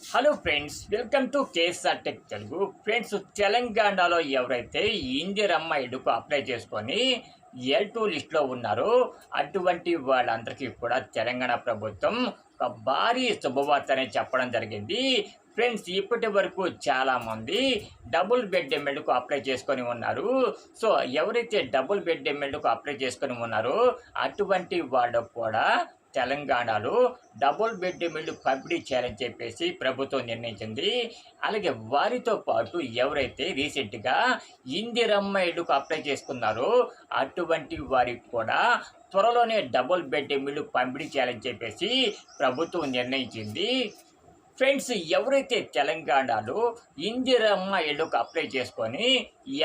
Hello friends welcome to KSR tech Telugu friends తెలంగాణలో ఎవరైతే ఇందిరమ్మ ఇడుకు అప్లై చేసుకొని ఎల్ టూ లిస్ట్లో ఉన్నారో అటువంటి వాళ్ళందరికీ కూడా తెలంగాణ ప్రభుత్వం ఒక భారీ శుభవార్తనే చెప్పడం జరిగింది. ఫ్రెండ్స్ ఇప్పటి వరకు చాలామంది డబుల్ బెడ్ ఎమ్మెల్యేకు అప్లై చేసుకొని ఉన్నారు. సో ఎవరైతే డబుల్ బెడ్ ఎమ్మెల్యేకు అప్లై చేసుకొని ఉన్నారో అటువంటి వాళ్ళకు కూడా తెలంగాణలో డబుల్ బెడ్ మిల్లు పంపిణీ చేయాలని చెప్పేసి ప్రభుత్వం నిర్ణయించింది. అలాగే వారితో పాటు ఎవరైతే రీసెంట్గా ఇందిరమ్మ ఇల్లుకు అప్లై చేసుకున్నారో అటువంటి వారికి కూడా త్వరలోనే డబుల్ బెడ్ మిల్లు పంపిణీ చేయాలని చెప్పేసి ప్రభుత్వం నిర్ణయించింది. ఫ్రెండ్స్ ఎవరైతే తెలంగాణలో ఇందిరమ్మ ఇళ్ళకు అప్లై చేసుకొని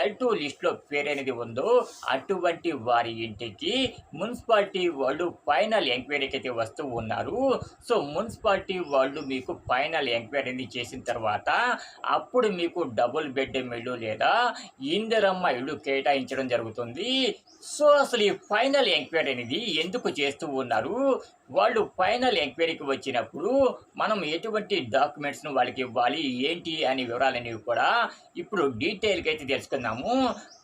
ఎల్ టూ లిస్ట్లో పేరనేది ఉందో అటువంటి వారి ఇంటికి మున్సిపాలిటీ వాళ్ళు ఫైనల్ ఎంక్వైరీకి అయితే వస్తూ ఉన్నారు. సో మున్సిపాలిటీ వాళ్ళు మీకు ఫైనల్ ఎంక్వైరీని చేసిన తర్వాత అప్పుడు మీకు డబుల్ బెడ్ ఇల్లు లేదా ఇందిరమ్మ ఇల్లు కేటాయించడం జరుగుతుంది. సో అసలు ఈ ఫైనల్ ఎంక్వైరీ అనేది ఎందుకు చేస్తూ ఉన్నారు? వాళ్ళు ఫైనల్ ఎంక్వైరీకి వచ్చినప్పుడు మనం ఎటువంటి డాక్యుమెంట్స్ను వాళ్ళకి ఇవ్వాలి ఏంటి అనే వివరాలనేవి కూడా ఇప్పుడు డీటెయిల్గా అయితే తెలుసుకుందాము.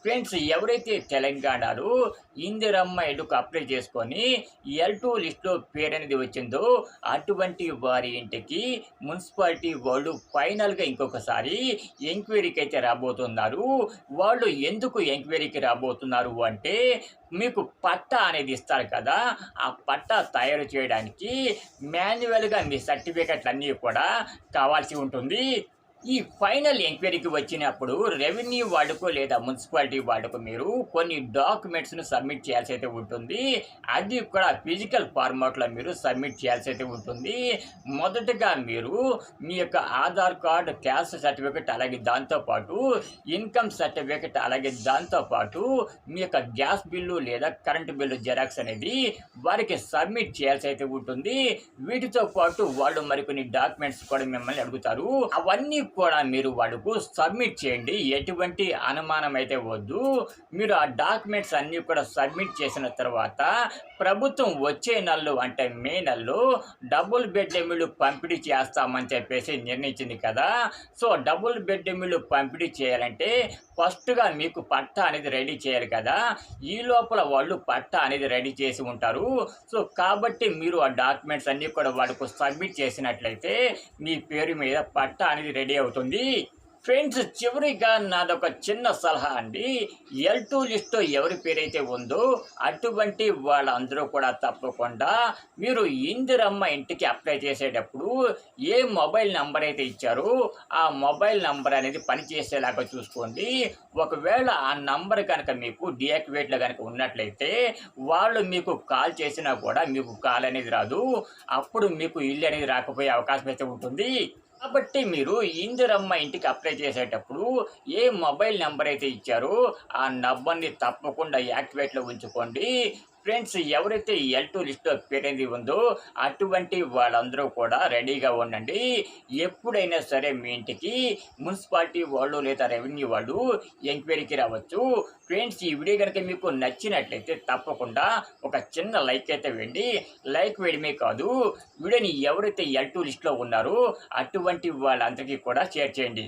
ఫ్రెండ్స్ ఎవరైతే తెలంగాణలో ఇందిరమ్మ ఇల్లుకు అప్లై చేసుకొని ఎల్ టూ లిస్ట్లో పేరు అనేది వచ్చిందో అటువంటి వారి ఇంటికి మున్సిపాలిటీ వాళ్ళు ఫైనల్గా ఇంకొకసారి ఎంక్వైరీకి అయితే రాబోతున్నారు. వాళ్ళు ఎందుకు ఎంక్వైరీకి రాబోతున్నారు అంటే మీకు పట్టా అనేది ఇస్తారు కదా ఆ పట్టా తయారు చేయడానికి మాన్యువల్గా మీ సర్టిఫికెట్లు అన్నీ కూడా కావాల్సి ఉంటుంది. ఈ ఫైనల్ ఎంక్వైరీకి వచ్చినప్పుడు రెవెన్యూ వాళ్ళకు లేదా మున్సిపాలిటీ వాళ్ళకు మీరు కొన్ని డాక్యుమెంట్స్ను సబ్మిట్ చేయాల్సి అయితే ఉంటుంది. అది కూడా ఫిజికల్ ఫార్మాట్లో మీరు సబ్మిట్ చేయాల్సి అయితే ఉంటుంది. మొదటగా మీరు మీ యొక్క ఆధార్ కార్డు క్యాస్ట్ సర్టిఫికెట్ అలాగే దాంతోపాటు ఇన్కమ్ సర్టిఫికెట్ అలాగే దాంతోపాటు మీ యొక్క గ్యాస్ బిల్లు లేదా కరెంటు బిల్లు జెరాక్స్ అనేది వారికి సబ్మిట్ చేయాల్సి అయితే ఉంటుంది. వీటితో పాటు వాళ్ళు మరికొన్ని డాక్యుమెంట్స్ కూడా మిమ్మల్ని అడుగుతారు. అవన్నీ కూడా మీరు వాళ్ళకు సబ్మిట్ చేయండి. ఎటువంటి అనుమానం అయితే వద్దు. మీరు ఆ డాక్యుమెంట్స్ అన్నీ కూడా సబ్మిట్ చేసిన తర్వాత ప్రభుత్వం వచ్చే నెలలో అంటే మే నెలలో డబుల్ బెడ్ ఎమ్మిళ్ళు పంపిణీ చేస్తామని చెప్పేసి నిర్ణయించింది కదా. సో డబుల్ బెడ్ ఎమ్మిళ్ళు పంపిణీ చేయాలంటే ఫస్ట్గా మీకు పట్టా అనేది రెడీ చేయాలి కదా. ఈ లోపల వాళ్ళు పట్టా అనేది రెడీ చేసి ఉంటారు. సో కాబట్టి మీరు ఆ డాక్యుమెంట్స్ అన్నీ కూడా వాళ్ళకు సబ్మిట్ చేసినట్లయితే మీ పేరు మీద పట్టా అనేది రెడీ అవుతుంది. ఫ్రెండ్స్ చివరిగా నాదొక చిన్న సలహా అండి. ఎల్ టూ లిస్ట్లో ఎవరి పేరైతే ఉందో అటువంటి వాళ్ళందరూ కూడా తప్పకుండా మీరు ఇందిరమ్మ ఇంటికి అప్లై చేసేటప్పుడు ఏ మొబైల్ నంబర్ అయితే ఇచ్చారో ఆ మొబైల్ నంబర్ అనేది పనిచేసేలాగా చూసుకోండి. ఒకవేళ ఆ నంబర్ కనుక మీకు డియాక్టివేట్లో కనుక ఉన్నట్లయితే వాళ్ళు మీకు కాల్ చేసినా కూడా మీకు కాల్ అనేది రాదు. అప్పుడు మీకు ఇల్లు అనేది రాకపోయే అవకాశం అయితే ఉంటుంది. కాబట్టి మీరు ఇందిరమ్మ ఇంటికి అప్లై చేసేటప్పుడు ఏ మొబైల్ నెంబర్ అయితే ఇచ్చారో ఆ నంబర్ని తప్పకుండా యాక్టివేట్లో ఉంచుకోండి. ఫ్రెండ్స్ ఎవరైతే ఎల్ టూ లిస్ట్లో పేరైంది ఉందో అటువంటి వాళ్ళందరూ కూడా రెడీగా ఉండండి. ఎప్పుడైనా సరే మీ ఇంటికి మున్సిపాలిటీ వాళ్ళు లేదా రెవెన్యూ వాళ్ళు ఎంక్వైరీకి రావచ్చు. ఫ్రెండ్స్ ఈ వీడియో కనుక మీకు నచ్చినట్లయితే తప్పకుండా ఒక చిన్న లైక్ అయితే వేయండి. లైక్ వేయడమే కాదు వీడియోని ఎవరైతే ఎల్ టూ లిస్ట్లో ఉన్నారో అటువంటి వాళ్ళందరికీ కూడా షేర్ చేయండి.